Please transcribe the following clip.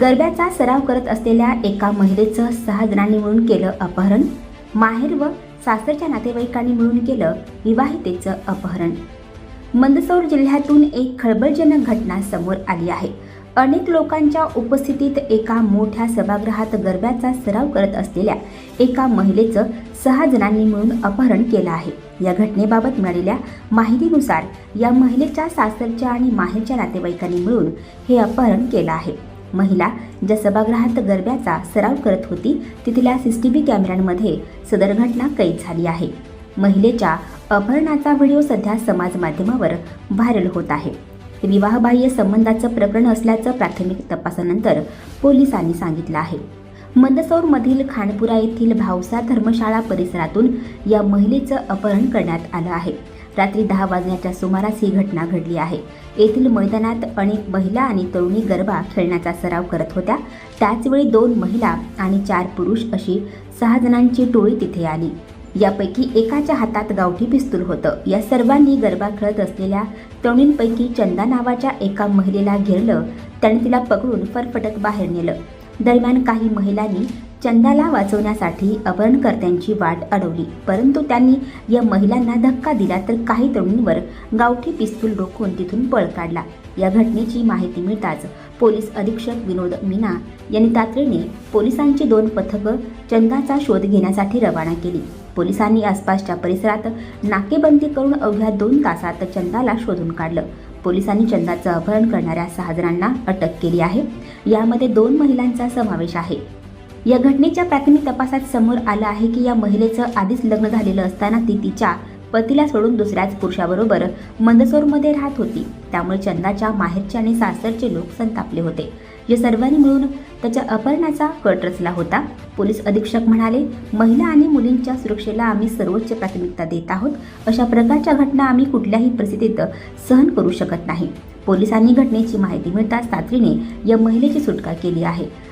गरब्याचा सराव करत असलेल्या एका महिलेचं सहा जणांनी मिळून केलं अपहरण. माहेर व सासरच्या नातेवाईकांनी मिळून केलं विवाहितेचं अपहरण. मंदसौर जिल्ह्यातून एक खळबळजनक घटना समोर आली आहे. अनेक लोकांच्या उपस्थितीत एका मोठ्या सभागृहात गरब्याचा सराव करत असलेल्या एका महिलेचं सहा जणांनी मिळून अपहरण केलं आहे. या घटनेबाबत मिळालेल्या माहितीनुसार या महिलेच्या सासरच्या आणि माहेरच्या नातेवाईकांनी मिळून हे अपहरण केलं आहे. महिला ज्या सभागृहात गरब्याचा सराव करत होती तिथल्या व्ही कॅमेऱ्यांमध्ये सदर घटना कैद झाली आहे. महिलेच्या अपहरणाचा व्हिडिओ सध्या समाज माध्यमावर व्हायरल होत आहे. विवाहबाह्य संबंधाचं प्रकरण असल्याचं प्राथमिक तपासानंतर पोलिसांनी सांगितलं आहे. मंदसौरमधील खानपुरा येथील भावसा धर्मशाळा परिसरातून या महिलेचं अपहरण करण्यात आलं आहे. रात्री दहा वाजण्याच्या सुमारास ही घटना घडली आहे. येथील मैदानात अनेक महिला आणि तरुणी गरबा खेळण्याचा सराव करत होत्या. त्याचवेळी दोन महिला आणि चार पुरुष अशी सहा जणांची टोळी तिथे आली. यापैकी एकाच्या हातात गावठी पिस्तूल होतं. या सर्वांनी गरबा खेळत असलेल्या तरुणींपैकी चंदा नावाच्या एका महिलेला घेरलं. त्याने तिला पकडून फरफटक बाहेर नेलं. दरम्यान काही महिलांनी चंदाला वाचवण्यासाठी अपहरणकर्त्यांची वाट अडवली. परंतु त्यांनी या महिलांना धक्का दिला तर काही तरुणींवर गावठी पिस्तूल रोखून तिथून पळ काढला. या घटनेची माहिती मिळताच पोलीस अधीक्षक विनोद मीना यांनी तातडीने पोलिसांची दोन पथकं चंदाचा शोध घेण्यासाठी रवाना केली. पोलिसांनी आसपासच्या परिसरात नाकेबंदी करून अवघ्या दोन तासात चंदाला शोधून काढलं. पोलिसांनी चंदाचं अपहरण करणाऱ्या सहा जणांना अटक केली आहे. यामध्ये दोन महिलांचा समावेश आहे. या घटनेच्या प्राथमिक तपासात समोर आलं आहे की या महिलेचं आधीच लग्न झालेलं असताना ती तिच्या पतीला सोडून दुसऱ्याच पुरुषाबरोबर मंदसोरमध्ये राहत होती. त्यामुळे चंदाच्या माहेरचे आणि सासरचे लोक संतापले होते. या सर्वांनी मिळून त्याच्या अपहरणाचा कट रचला होता. पोलीस अधीक्षक म्हणाले महिला आणि मुलींच्या सुरक्षेला आम्ही सर्वोच्च प्राथमिकता देत आहोत. अशा प्रकारच्या घटना आम्ही कुठल्याही परिस्थितीत सहन करू शकत नाही. पोलिसांनी घटनेची माहिती मिळताच तातडीने या महिलेची सुटका केली आहे.